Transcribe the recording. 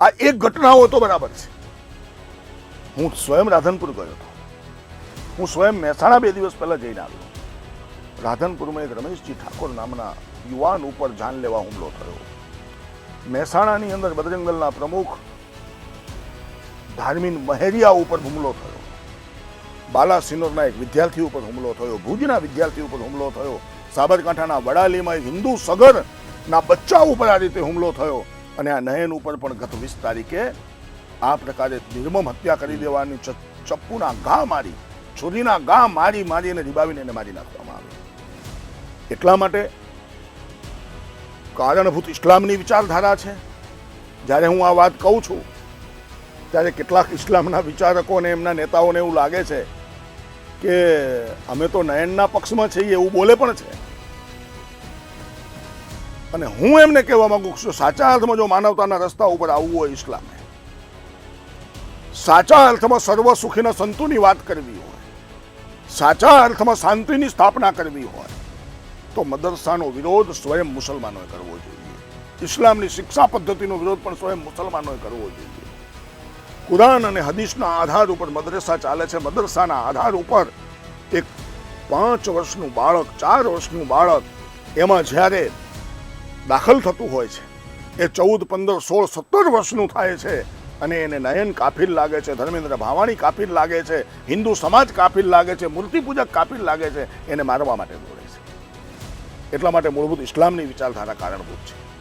આ એક ઘટનાઓ તો બરાબર છે. હું સ્વયં રાધનપુર ગયો હતો. હું સ્વયં મહેસાણા બે દિવસ પહેલાં જઈને આવ્યો. રાધનપુરમાં એક રમેશજી ઠાકોર નામના યુવાન ઉપર જાનલેવા હુમલો થયો. મહેસાણાની અંદર બદરંગલના પ્રમુખ ધાર્મિન મહેરિયા ઉપર હુમલો થયો. બાલાસિનોરના એક વિદ્યાર્થી ઉપર હુમલો થયો. ભુજના વિદ્યાર્થી ઉપર હુમલો થયો. સાબરકાંઠાના વડાલીમાં હિન્દુ સગરના બચ્ચા ઉપર આ રીતે હુમલો થયો. અને આ નયન ઉપર પણ ગત વીસ તારીખે આ પ્રકારે નિર્મમ હત્યા કરી દેવાની ચપ્પુના ઘા મારી, છોરીના ઘા મારી મારીને રીબાવીને એને મારી નાખવામાં આવે. એટલા માટે કારણભૂત ઇસ્લામની વિચારધારા છે. જ્યારે હું આ વાત કહું છું, ત્યારે કેટલાક ઇસ્લામના વિચારકોને એમના નેતાઓને એવું લાગે છે કે અમે તો નયનના પક્ષમાં છીએ એવું બોલે પણ છે. અને હું એમને કહેવા માંગુ છું, સાચા અર્થમાં જો માનવતાના રસ્તા ઉપર આવવું હોય ઇસ્લામે સાચા અર્થમાં સર્વ સુખીના સંતુની વાત કરવી હોય, સાચા અર્થમાં શાંતિની સ્થાપના કરવી હોય, તો મદરસાનો વિરોધ સ્વયં મુસલમાનોએ કરવો જોઈએ. ઇસ્લામની શિક્ષા પદ્ધતિનો વિરોધ પણ સ્વયં મુસલમાનોએ કરવો જોઈએ. કુરાન અને હદીસના આધાર ઉપર મદરસા ચાલે છે. મદરસાના આધાર ઉપર એક પાંચ વર્ષનું બાળક, ચાર વર્ષનું બાળક, એમાં જ્યારે દાખલ થતું હોય છે. એ ચૌદ, પંદર, સોળ, સત્તર વર્ષનું થાય છે અને એને નયન કાફિલ લાગે છે, ધર્મેન્દ્ર ભાવાણી કાફિલ લાગે છે, હિન્દુ સમાજ કાફિલ લાગે છે, મૂર્તિ પૂજક કાફિલ લાગે છે, એને મારવા માટે દોડે છે. એટલા માટે મૂળભૂત ઇસ્લામની વિચારધારા કારણભૂત છે.